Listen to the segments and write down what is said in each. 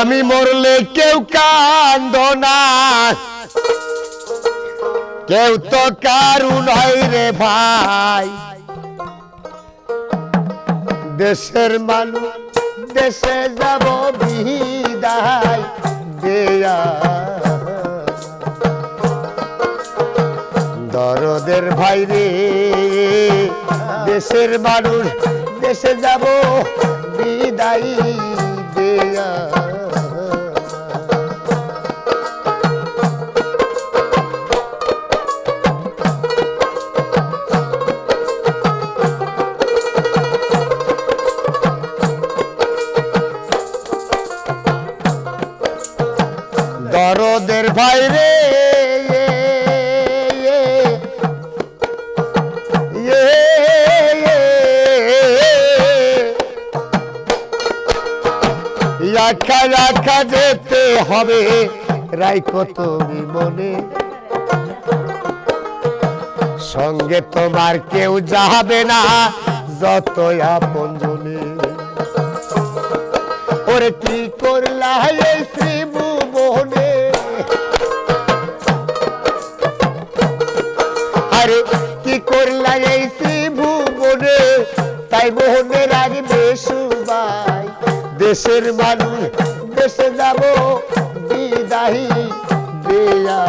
আমি মরলে কেউ কান্দ না। কেউ তো কারু হয় রে ভাই। দেশের মানুষ, দেশে যাব বিদায় দেয়া। দরদের ভাই রে দেশের মানুষ, দেশে যাব বিদায় দেয়া। দরদের ভাই রে একা একা যেতে হবে রাইকো তুমি মনে। সঙ্গে তোমার কেউ যাবে না যত আপন জনে। ওরে কি করলা এই শ্রী তাই মোহনে রাখবে সুবাই দেশের মানুষ দেশে যাব বিদায়ী দেয়া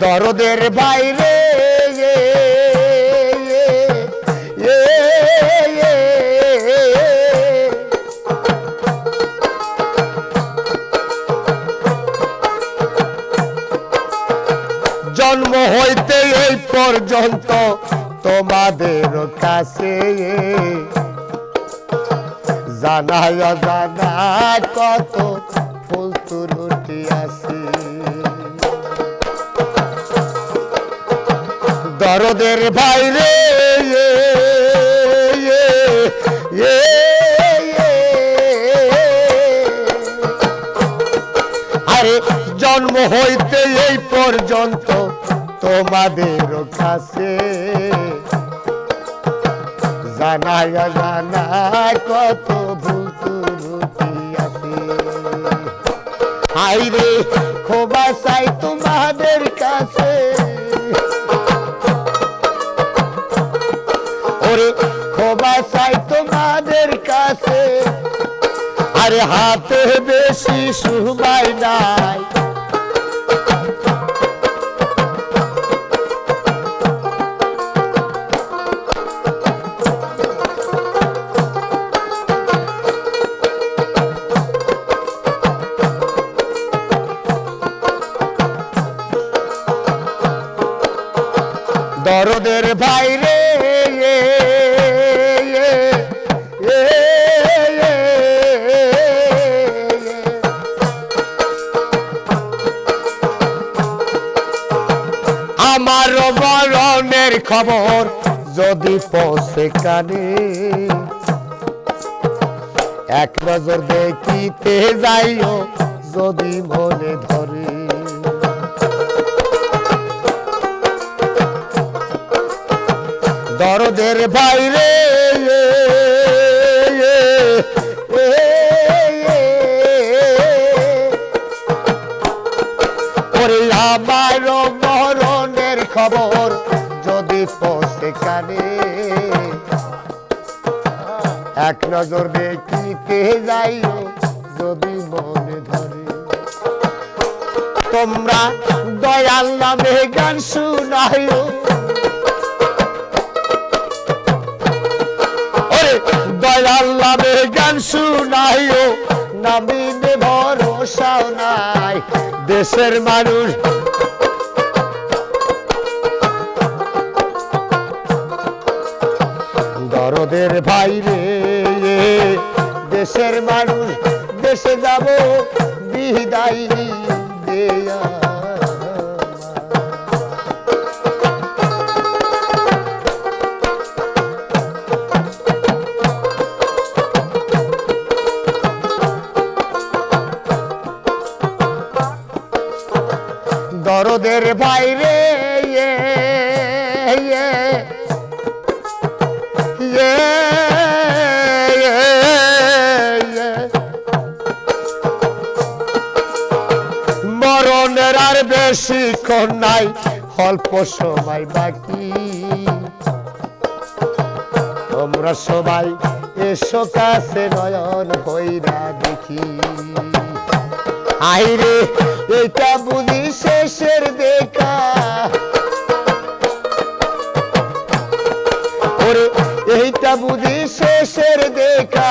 দরদের বাইরে হইতে এই পর্যন্ত তোমাদের কাছে। জানায় জানা কত ফুল আছে। দরদের বাইরে আরে, জন্ম হইতে এই পর্যন্ত তোমাদের কাছে। জানায় জানা কত ভুল ত্রুটি আছে। আইরে খোবা চাই তোমাদের কাছে। ওরে, খোবা চাই তোমাদের কাছে। আরে হাতে বেশি সময় নাই। ভাইরে আমার মরণের খবর যদি পৌঁছে কানে এক নজর দেখিতে যাইও যদি মনে ধরে। দরদের বাইরে আমার মরণের খবর যদি পৌঁছে কানে, এক নজর দেখিতে যাইও যদি মনে ধরে। তোমরা দয়াল নামে গান শুনাইও নামে গান শুনাইও, নামিনে ভরসাও নাই দেশের মানুষ। দরদের ভাইরে দেশের মানুষ, দেশে যাব বিদায় দেয়া দরদের বাইরে ইয়ে, ইয়ে, ইয়ে। মরণের আর বেশি নাই অল্প সময় বাকি তোমরা সবাই এসো কাছে নয়ন হইরা দেখি আইরে, এটা বুঝি শেষের দেখা। ওরে, এইটা বুঝি শেষের দেখা।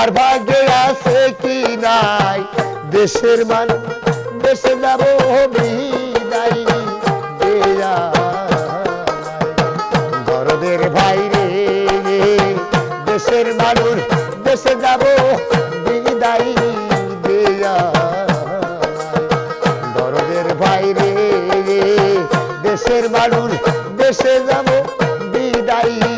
আর ভাগ্যে আছে কি নাই? দেশের মান দেশে যাব বিদায় বাইরে দেশের মানুষ দেশে যাব বিদায়